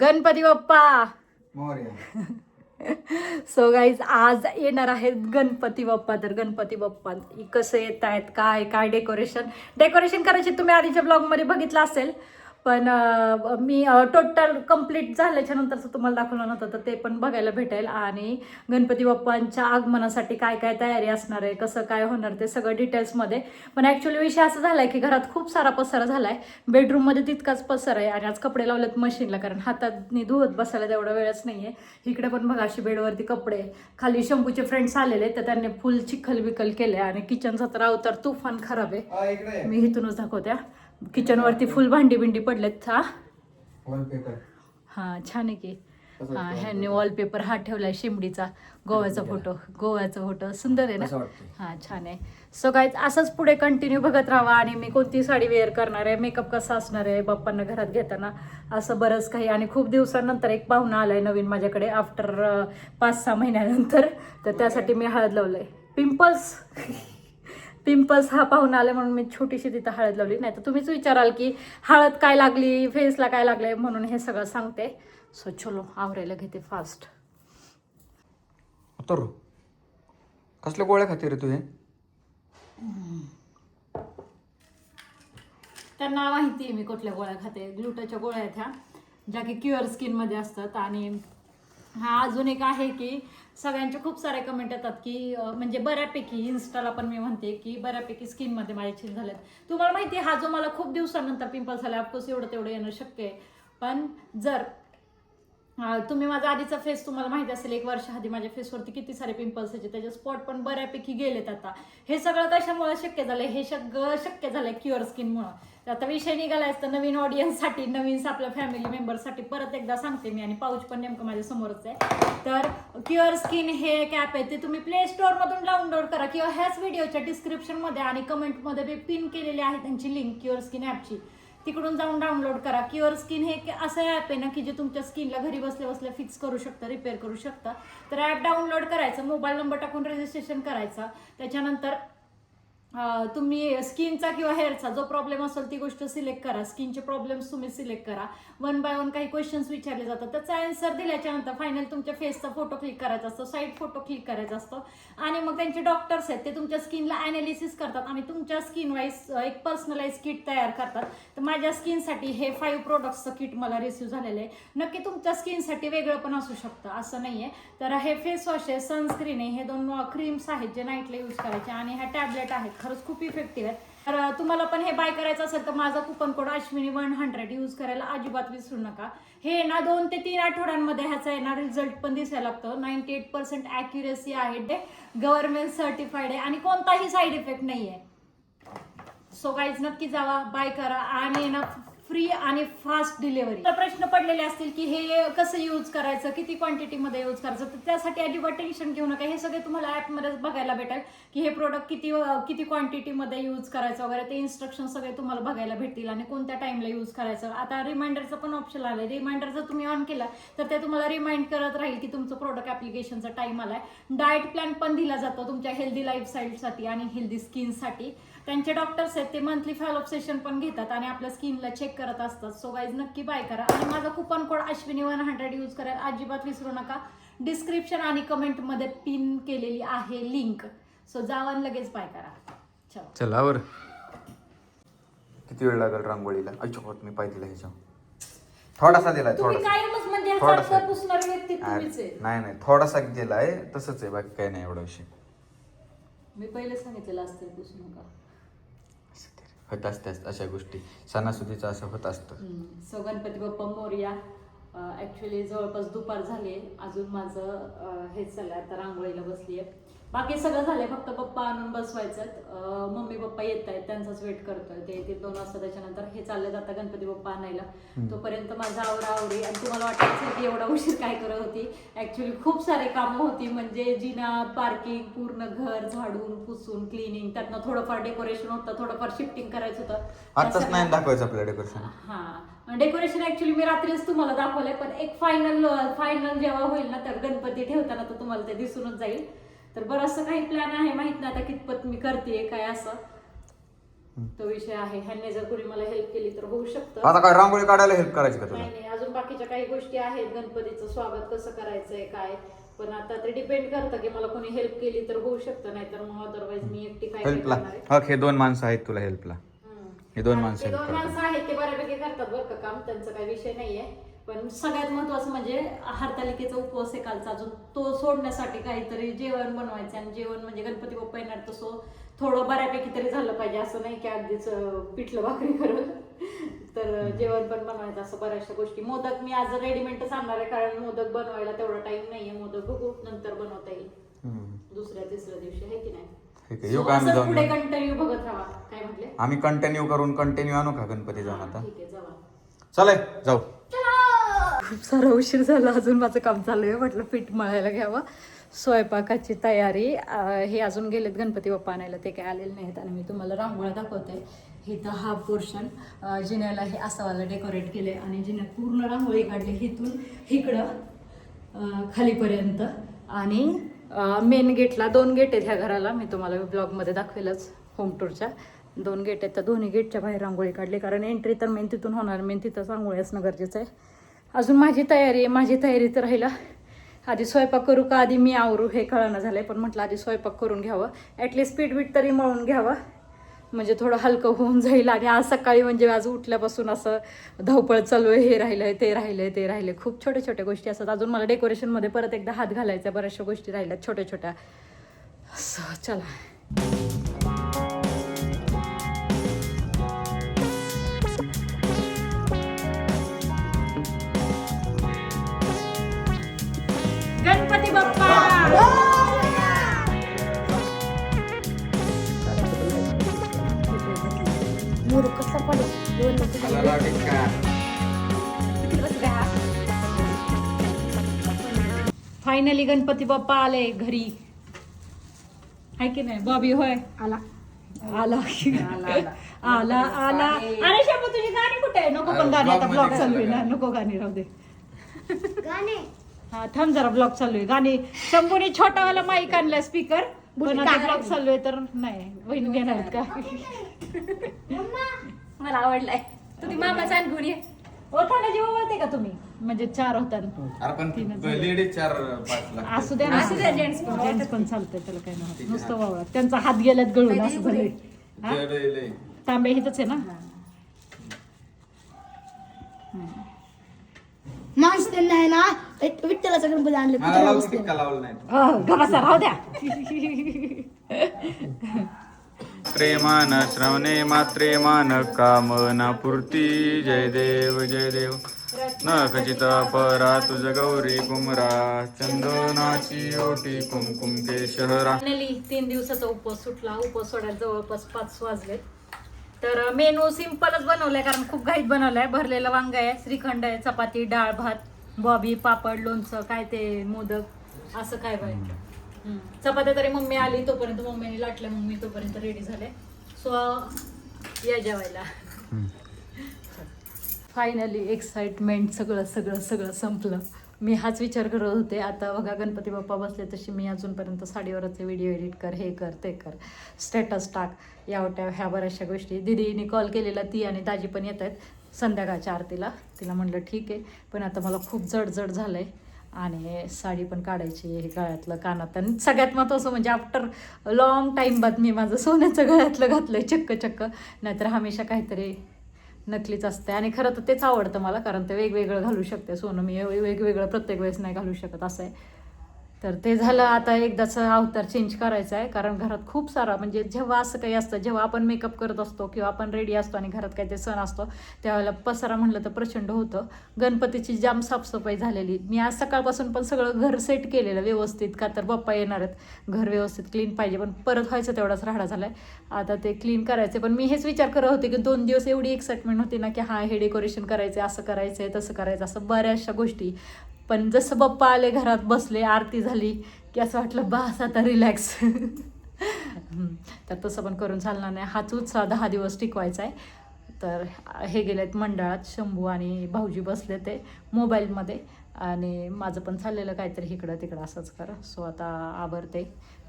Ganpati Bappa. So guys आज येणार आहेत गणपती बाप्पा. तर गणपती बाप्पा कसं येत आहेत काय काय डेकोरेशन डेकोरेशन करायचे तुम्ही आधीच्या ब्लॉगमध्ये बघितलं असेल. पण मी टोटल कंप्लीट झाल्याच्या नंतरचं तुम्हाला दाखवलं नव्हतं तर ते पण बघायला भेटेल. आणि गणपती बाप्पांच्या आगमनासाठी काय काय तयारी असणार आहे कसं काय होणार ते सगळं डिटेल्समध्ये पण ॲक्च्युली विषय असा झाला आहे की घरात खूप सारा पसारा झाला आहे बेडरूममध्ये तितकाच पसारा आहे आणि आज कपडे लावलेत मशीनला कारण हातातनी धुवत बसायला तेवढा वेळच नाही आहे इकडे पण बघा अशी बेडवरती कपडे. खाली शंभूचे फ्रेंड्स आलेले तर त्यांनी फुल चिखल बिखल केले आणि किचनचा तर अवतार तुफान खराब आहे. मी इथूनच दाखवत्या किचनवरती फुल भांडी बिंडी पडलेत हा? हा छान आहे की. हा? ह्यांनी वॉलपेपर हा ठेवलाय शिमडीचा गोव्याचा फोटो गोव्याचा फोटो सुंदर आहे ना? हा छान आहे. सो काय असंच पुढे कंटिन्यू बघत राहा आणि मी कोणती साडी वेअर करणार आहे मेकअप कसा असणार आहे बाप्पांना घरात घेताना असं बरंच काही. आणि खूप दिवसानंतर एक पाहुणा आलाय नवीन माझ्याकडे आफ्टर पाच सहा महिन्यानंतर. तर त्यासाठी मी हळद लावलंय. पिंपल्स पिंपल्स हा पाहून आले म्हणून मी छोटीशी तिथं हळद लावली. नाही तर तुम्हीच विचाराल की हळद काय लागली फेसला काय लागलंय म्हणून हे सगळं सांगते. सो चलो आवरायला घेते फास्ट तर कसल्या गोळ्या खाते रे तू हे? त्यांना माहिती आहे मी कुठल्या गोळ्या खाते. ग्लुटाच्या गोळ्या आहेत ह्या ज्या की क्युअर स्किनमध्ये असतात आणि हा अजून एक आहे की सगळ्यांचे खूप सारे कमेंट येतात की म्हणजे बऱ्यापैकी इन्स्टाला पण मी म्हणते की बऱ्यापैकी स्किनमध्ये माझे छील झालेत. तुम्हाला माहिती आहे हा जो मला खूप दिवसानंतर पिंपल्स झाला ऑफकोर्स एवढं तेवढं येणं शक्य आहे. पण जर तुम्ही माझा आधीचा फेस तुम्हाला माहिती असेल एक वर्ष आधी माझ्या फेसवरती किती सारे पिंपल्स यायचे त्याचे स्पॉट पण बऱ्यापैकी गेलेत आता. हे सगळं कशामुळे शक्य झालंय? हे सगळं शक्य झालंय क्युअर स्किनमुळं तर आता विषय निघाला तर नवीन ऑडियन्ससाठी नवीन आपल्या फॅमिली मेंबरसाठी परत एकदा सांगते मी आणि पाऊच पण नेमकं माझ्या समोरच आहे. तर क्युअर स्किन हे एक ॲप आहे ते तुम्ही प्ले स्टोअरमधून डाउनलोड करा किंवा ह्याच व्हिडिओच्या डिस्क्रिप्शनमध्ये आणि कमेंटमध्ये पिन केलेली आहे त्यांची लिंक क्युअर स्किन ॲपची तिकडून जाऊन डाउनलोड करा. क्युअर स्किन हे असं ॲप आहे ना की जे तुमच्या स्किनला घरी बसल्या बसल्या फिक्स करू शकता रिपेअर करू शकता. तर ॲप डाउनलोड करायचं मोबाईल नंबर टाकून रजिस्ट्रेशन करायचं. त्याच्यानंतर तुम्ही स्किनचा किंवा हेअरचा जो प्रॉब्लेम असेल ती गोष्ट सिलेक्ट करा. स्किनचे प्रॉब्लेम्स तुम्ही सिलेक्ट करा. वन बाय वन काही क्वेश्चन्स विचारले जातात. त्याचा आन्सर दिल्याच्या नंतर फायनल तुमच्या फेसचा फोटो क्लिक करायचा असतो. साईड फोटो क्लिक करायचा असतो. आणि मग त्यांचे डॉक्टर्स आहेत ते तुमच्या स्किनला ॲनालिसिस करतात. आणि तुमच्या स्किन वाईज एक पर्सनलाइज किट तयार करतात. तर माझ्या स्किनसाठी हे फाईव्ह प्रोडक्ट्सचं किट मला रिसिव्ह झालेलं आहे. नक्की तुमच्या स्किनसाठी वेगळं पण असू शकतं. असं नाही आहे तर हे फेस वॉश आहे सनस्क्रीन आहे. हे दोन क्रीम्स आहेत जे नाईटला यूज करायचे. आणि ह्या टॅबलेट आहेत. खरंच खूप इफेक्टिव्ह आहेत तर तुम्हाला पण हे बाय करायचं असेल तर माझा coupon code Ashwini one hundred use करायला अजिबात विसरू नका. हे ना दोन ते तीन आठवड्यांमध्ये ह्याचा येणार रिझल्ट पण दिसायला लागतं. नाईन्टी एट पर्सेंट ॲक्युरेसी आहे ते. गव्हर्नमेंट सर्टिफाईड आहे. आणि कोणताही साईड इफेक्ट नाही आहे सो गाईज नक्की जावा बाय करा. आणि ना फ्री आणि फास्ट डिलिव्हरी. प्रश्न पडलेले असतील की हे कसं यूज करायचं किती क्वांटिटीमध्ये यूज करायचं तर त्यासाठी अजिबात टेन्शन घेऊ नका. हे सगळे तुम्हाला ॲपमध्ये बघायला भेटेल की हे प्रोडक्ट किती किती क्वांटिटीमध्ये यूज करायचं वगैरे. ते इन्स्ट्रक्शन सगळे तुम्हाला बघायला भेटतील आणि कोणत्या टाईमला यूज करायचं. आता रिमाइंडरचं पण ऑप्शन आलं आहे रिमाइंडर जर तुम्ही ऑन केला तर ते तुम्हाला रिमाइंड करत राहील की तुमचं प्रोडक्ट ॲप्लिकेशनचा टाइम आलाय. डाएट प्लॅन पण दिला जातो तुमच्या हेल्दी लाईफस्टाईलसाठी आणि हेल्दी स्किनसाठी त्यांचे डॉक्टर्स आहेत ते मंथली फॉलोअप सेशन पण घेतात आणि आपल्या स्किनला चेक करत असतात. सो गाईज नक्की बाय करा. आणि माझा coupon code Ashwini one hundred use करायला अजिबात विसरू नका. डिस्क्रिप्शन आणि कमेंटमध्ये पिन केलेली आहे लिंक सो जावा आणि लगेच बाय करा. चलो चला वर किती वेळ लागेल रांगोळीला? अच्छा मी पाय दिला ह्याच्या थोडासा दिलाय तुम्ही थोडासा. कायमच म्हणजे ह्याचा थोडासा. अर्थ पुसणारे व्यक्ती अरे, तुम्हीच आहे. नाही नाही थोडासा दिलाय तसंच आहे बाकी काही नाही एवढा विषय. मी पहिले सांगितलेलं असतं पुसू नका. होत असतात अशा गोष्टी. सणासुदीचं असं होत असतं. सो गणपती बाप्पा मोर्या ॲक्च्युली जवळपास दुपार झाली अजून माझं हेच चाललं आता रांगोळीला बसली आहे बाकी सगळं झालंय फक्त पप्पा आणून बसवायचं मम्मी पप्पा येत आहेत त्यांचाच वेट करतोय. ते येतील दोन वाजता त्याच्यानंतर. हे चाललं जातं गणपती बाप्पा आणायला. तोपर्यंत माझा आवरा आवरी आणि तुम्हाला वाटायचं की एवढा उशीर काय करत होती? ऍक्च्युली खूप सारे कामं होती. म्हणजे जिना पार्किंग पूर्ण घर झाडून पुसून क्लिनिंग त्यातनं थोडंफार डेकोरेशन होतं. थोडंफार शिफ्टिंग करायचं होतं. आताच नाही दाखवायचं आपलं डेकोरेशन हा. डेकोरेशन ऍक्च्युली मी रात्रीच तुम्हाला दाखवलंय पण एक फायनल फायनल जेव्हा होईल ना तर गणपती ठेवताना तर तुम्हाला ते दिसूनच जाईल. तर बरंचसं काही प्लॅन आहे? माहीत नाही आता कितपत मी करते काय असं. तो विषय आहे. ह्यांनी जर कोणी मला हेल्प केली तर होऊ शकतं. आता काय रांगोळी काढायला हेल्प करायची का तुला? नाही नाही. अजून बाकीच्या काही गोष्टी आहेत. गणपतीचं स्वागत कसं करायचंय काय? पण आता ते डिपेंड करतं की मला कोणी हेल्प केली तर होऊ शकतं. नाही तर मग अदरवाईज मी एकटी काय काय हेल्पला करणार आहे? हक हे दोन माणसं आहेत तुला हेल्पला हम्म. हे दोन आणि माणसं ते help दोन करतात. माणसं आहेत. ते बऱ्यापैकी करतात बरं का काम. त्यांचा काही विषय नाहीये. पण सगळ्यात महत्वाचं म्हणजे हरतालिकेचा उपवास आहे कालचा अजून. तो सोडण्यासाठी काहीतरी जेवण बनवायचं आणि जेवण म्हणजे गणपती बाप्पा येणार तसं थोडं बऱ्यापैकी तरी झालं पाहिजे असं नाही की अगदीच पिठलं भाकरी करत तर जेवण पण बनवायचं असं बऱ्याचशा गोष्टी. मोदक मी आज रेडीमेडच आणणार आहे कारण मोदक बनवायला तेवढा टाइम नाहीये. मोदक बघू नंतर बनवता येईल. दुसऱ्या तिसऱ्या दिवशी आहे की नाही? पुढे? कंटिन्यू बघत राहा. काय म्हटले? आम्ही कंटिन्यू करून कंटिन्यू आणू का गणपती जाऊन आता? ठीक आहे जावा. चला जाऊ. खूप सारा उशीर झाला अजून माझं काम चालू आहे म्हटलं पीठ मळायला घ्यावं. स्वयंपाकाची तयारी हे अजून गेलेत गणपती बाप्पा आणायला ते काय आलेले नाहीत आणि मी तुम्हाला रांगोळ्या दाखवते. इथं हा पोर्शन जिन्याला हे असावाला डेकोरेट केले आणि जिन्यात पूर्ण रांगोळी काढली इथून इकडं खालीपर्यंत. आणि मेन गेटला दोन गेट आहेत ह्या घराला मी तुम्हाला ब्लॉगमध्ये दाखवेलच होम टूरच्या दोन गेट आहेत तर दोन्ही गेटच्या बाहेर रांगोळी काढली कारण एंट्री तर मेन तिथून होणार मेन तिथं रांगोळी असणं गरजेचं आहे. अजून माझी तयारी आहे माझी तयारी तर राहिला. आधी स्वयंपाक करू का? आधी मी आवरू हे कळणं झालं आहे पण म्हटलं आधी स्वयंपाक करून घ्यावं. ॲटलिस्ट पीठ बीठ तरी मळून घ्यावं. म्हणजे थोडं हलकं होऊन जाईल आणि आज सकाळी म्हणजे आज उठल्यापासून असं धावपळ चालू आहे हे राहिलं आहे ते राहिलं आहे ते राहिले खूप छोट्या छोट्या गोष्टी असतात. अजून मला डेकोरेशनमध्ये परत एकदा हात घालायचा बऱ्याचशा गोष्टी राहिल्यात छोट्या छोट्या. असं चला. कसला फायनली गणपती बाप्पा आले घरी. हाय की नाही? बॉबी होय? आला. आला आला आला. अरे शाबू तुझी गाणी कुठे आहे? नको पण गाणी आता ब्लॉग चालू आहे ना. नको गाणी राहू दे. हा थांब जरा ब्लॉग चालू आहे. गाणी शंभूने छोटावाला माईक आणलाय स्पीकर ब्लॉग चालू आहे तर नाही. बहीण घेणार का? मला आवडलाय. तू ती मामाचा आणून ये ओठाना जेव्हा वळते का तुम्ही? म्हणजे चार होतात. अरे पण लेडीज चार पाच लाख असू द्या असू द्या जेंट्स पण. जेंट्स पण चालतंय त्याला काही नाही होत. नुसतं वावळा त्यांचा हात गेल्यात गळून असं झालंय. हा? तांबे हिथच आहे ना? माणसं त्यांना आहे ना एक विठ्ठलाचा गणपती आणले मला कुत्रा लावून बसते टिक्का लावलं नाही. अह, गबासा राहू द्या. प्रेमान श्रवणे मात्रे मान कामना पूर्ती जय देव जय देव। न खचित परा तुझ गौरी कुमरा चंदनाची ओटी कुमकुम ते शहरा तीन दिवसाचा उपवास सुटला. उपवास सोडायला जवळपास पाच वाजले. तर मेनू सिम्पलच बनवलाय कारण खूप घाईत बनवलाय. भरलेलं वांग आहे श्रीखंड आहे चपाती डाळ भात बॉबी पापड लोणचं काय ते मोदक असं काय बाय चपात्या तरी मम्मी आली तोपर्यंत मम्मीने लाटल्या मग मी तोपर्यंत रेडी झाले. सो या जेवायला. फायनली एक्साइटमेंट सगळं सगळं सगळं संपलं. मी हाच विचार करत होते. आता बघा गणपती बाप्पा बसले तशी मी अजूनपर्यंत साडीवरचे व्हिडिओ एडिट कर हे कर ते कर. स्टेटस टाक. यावट्या ह्या बऱ्याचशा गोष्टी. दिदीने कॉल केलेला ती आणि दाजी पण येत आहेत संध्याकाळच्या आरतीला. तिला म्हणलं ठीक आहे. पण आता मला खूप जड जड झालं आहे आणि साडी पण काढायची हे गळ्यातलं कानात. आणि सगळ्यात महत्त्वाचं म्हणजे आफ्टर लॉंग टाईम बाद मी माझं सोन्याचं गळ्यातलं घातलंय चक्क चक्क. नाहीतर हमेशा काहीतरी नकलीच असते आणि खरं तर तेच आवडतं मला कारण ते वेगवेगळं घालू शकते सोनं. मी वेगवेगळं प्रत्येक वेळेस नाही घालू शकत असं आहे. तर ते झालं आता एकदाचं अवतार चेंज करायचा आहे. कारण घरात खूप सारा म्हणजे जेव्हा असं काही असतं जेव्हा आपण मेकअप करत असतो किंवा आपण रेडी असतो आणि घरात काही ते सण असतो त्यावेळेला पसारा म्हणलं तर प्रचंड होतं. गणपतीची जाम साफसफाई झालेली. मी आज सकाळपासून पण सगळं घर सेट केलेलं व्यवस्थित का तर बाप्पा येणार आहेत. घर व्यवस्थित क्लीन पाहिजे पण परत व्हायचं तेवढाच राहडा झाला आहे आता ते क्लीन करायचे पण मी हेच विचार करत होते की दोन दिवस एवढी एक्साइटमेंट होती ना की हां हे डेकोरेशन करायचं असं करायचं आहे तसं करायचं असं बऱ्याचशा गोष्टी. पण जसं बाप्पा आले घरात बसले आरती झाली की असं वाटलं बास आता रिलॅक्स तर तसं पण करून चालणार नाही. हाच उत्साह दहा दिवस टिकवायचा आहे. तर हे गेलेत मंडळात शंभू आणि भाऊजी बसले ते मोबाईलमध्ये. आणि माझं पण चाललेलं काहीतरी इकडं तिकडं असंच कर. सो आता आवरते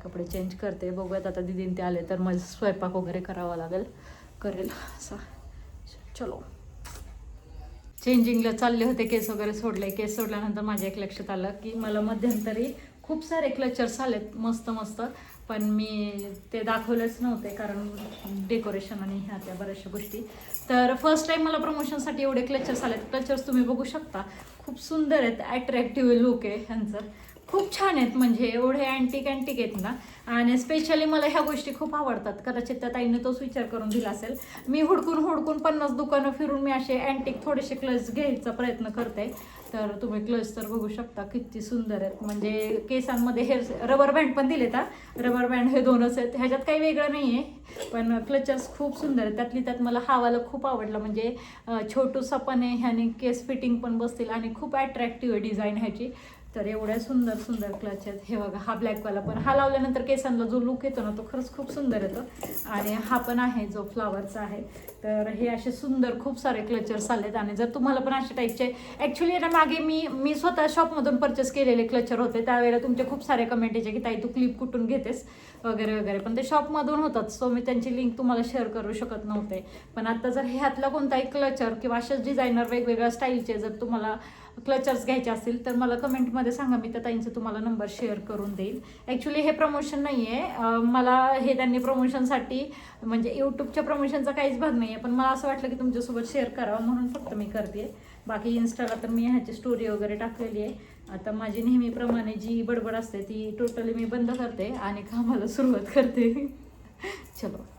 कपडे चेंज करते. बघूयात आता दिदीन ते आले तर मग स्वयंपाक वगैरे करावा लागेल. करेल असं. चलो. चेंजिंगला चालले होते केस वगैरे सोडले. केस सोडल्यानंतर माझ्या एक लक्षात आलं की मला मध्यंतरी खूप सारे क्लचर्स आलेत मस्त मस्त. पण मी ते दाखवलेच नव्हते कारण डेकोरेशन आणि ह्या त्या बऱ्याचशा गोष्टी. तर फर्स्ट टाईम मला प्रमोशनसाठी एवढे क्लचर्स आलेत. क्लचर्स तुम्ही बघू शकता. खूप सुंदर आहेत ॲट्रॅक्टिव्ह लुक आहे ह्यांचं. खूप छान आहेत. म्हणजे एवढे अँटिक अँटिक आहेत ना. आणि स्पेशली मला ह्या गोष्टी खूप आवडतात. कदाचित त्या ताईने तोच विचार करून दिला असेल. मी हुडकून हुडकून पन्नास दुकानं फिरून मी असे अँटिक थोडेसे क्लच घ्यायचा प्रयत्न करते. तर तुम्ही क्लच तर बघू शकता. किती सुंदर आहेत. म्हणजे केसांमध्ये हेअर रबर बँड पण दिलेत हा. रबर बँड हे दोनच आहेत. ह्याच्यात काही वेगळं नाही आहे पण क्लचर्स खूप सुंदर आहेत. त्यातली त्यात मला हावाला खूप आवडलं. म्हणजे छोटूसा पण आहे. ह्याने केस फिटिंग पण बसतील. आणि खूप अट्रॅक्टिव्ह आहे डिझाईन ह्याची. तर एवढ्या सुंदर सुंदर क्लच आहेत. हे बघा हा ब्लॅकवाला पण. हा लावल्यानंतर केसांना जो लुक येतो ना तो खरंच खूप सुंदर येतो. आणि हा पण आहे जो फ्लावरचा आहे. तर हे असे सुंदर खूप सारे क्लचर्स आलेत. आणि जर तुम्हाला पण अशा टाईपचे ॲक्च्युली ना मागे मी मी स्वतः शॉपमधून परचेस केलेले क्लचर होते. त्यावेळेला तुमचे खूप सारे कमेंट यायचे की ताई तू क्लिप कुठून घेतेस? वगैरे वगैरे. पण ते शॉपमधून होतात. सो मी त्यांची लिंक तुम्हाला शेअर करू शकत नव्हते. पण आता जर ह्यातला कोणताही क्लचर किंवा असेच डिझायनर वेगवेगळ्या स्टाईलचे जर तुम्हाला क्लचर्स घ्यायचे असतील तर मला कमेंटमध्ये सांगा मी त्या ताईंचा तुम्हाला नंबर शेअर करून देईल ॲक्च्युली हे प्रमोशन नाही आहे मला हे त्यांनी प्रमोशनसाठी म्हणजे यूट्यूबच्या प्रमोशनचा काहीच भाग नाही आहे पण मला असं वाटलं की तुमच्यासोबत शेअर करावं म्हणून फक्त मी करते बाकी इन्स्टाला तर मी ह्याची स्टोरी वगैरे टाकलेली आहे. आता माझी नेहमीप्रमाणे जी बडबड असते ती टोटली मी बंद करते आणि कामाला सुरुवात करते. चलो.